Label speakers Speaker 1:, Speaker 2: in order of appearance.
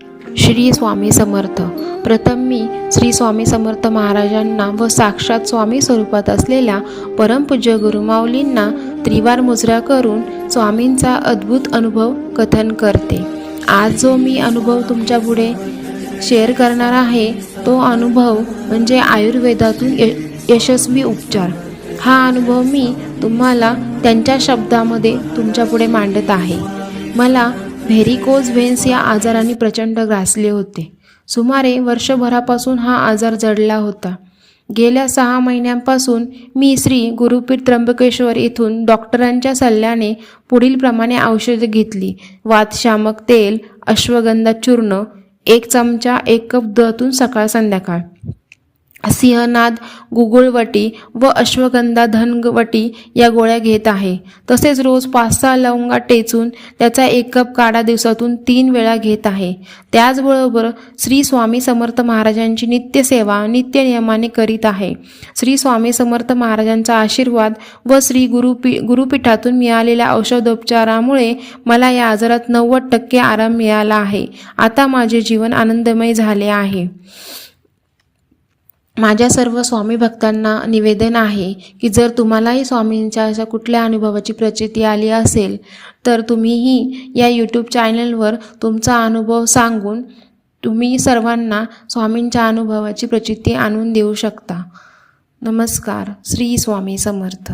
Speaker 1: श्री स्वामी समर्थ. प्रथम मी श्री स्वामी समर्थ महाराजांना व साक्षात स्वामी स्वरूपात असलेल्या परमपूज्य गुरुमाऊलींना त्रिवार मुजरा करून स्वामींचा अद्भुत अनुभव कथन करते. आज जो मी अनुभव तुमच्यापुढे शेअर करणार आहे तो अनुभव म्हणजे आयुर्वेदातून य यशस्वी उपचार. हा अनुभव मी तुम्हाला त्यांच्या शब्दामध्ये तुमच्यापुढे मांडत आहे. मला व्हेरिकोज व्हेन्स या आजाराने प्रचंड ग्रासले होते. सुमारे वर्षभरापासून हा आजार जडला होता. गेल्या सहा महिन्यांपासून मी श्री गुरुपीठ त्र्यंबकेश्वर येथून डॉक्टरांच्या सल्ल्याने पुढील प्रमाणे औषधे घेतली. वातशामक तेल अश्वगंधा चूर्ण एक चमचा एक कप दुधातून सकाळ संध्याकाळ. सिंहनाद गुगुळवटी व अश्वगंधा धनवटी या गोळ्या घेत आहे. तसेच रोज पाच सहा लवंगा टेचून त्याचा एक कप काढा दिवसातून तीन वेळा घेत आहे. त्याचबरोबर श्री स्वामी समर्थ महाराजांची नित्यसेवा नित्य नियमाने करीत आहे. श्री स्वामी समर्थ महाराजांचा आशीर्वाद व श्री गुरुपी गुरुपीठातून मिळालेल्या औषधोपचारामुळे मला या आजारात नव्वद टक्के आराम मिळाला आहे. आता माझे जीवन आनंदमय झाले आहे. माझ्या सर्व स्वामी भक्तांना निवेदन आहे की जर तुम्हालाही स्वामींच्या अशा कुठल्या अनुभवाची प्रचिती आली असेल तर तुम्हीही या यूट्यूब चॅनलवर तुमचा अनुभव सांगून तुम्ही सर्वांना स्वामींच्या अनुभवाची प्रचिती आणून देऊ शकता. नमस्कार श्री स्वामी समर्थ.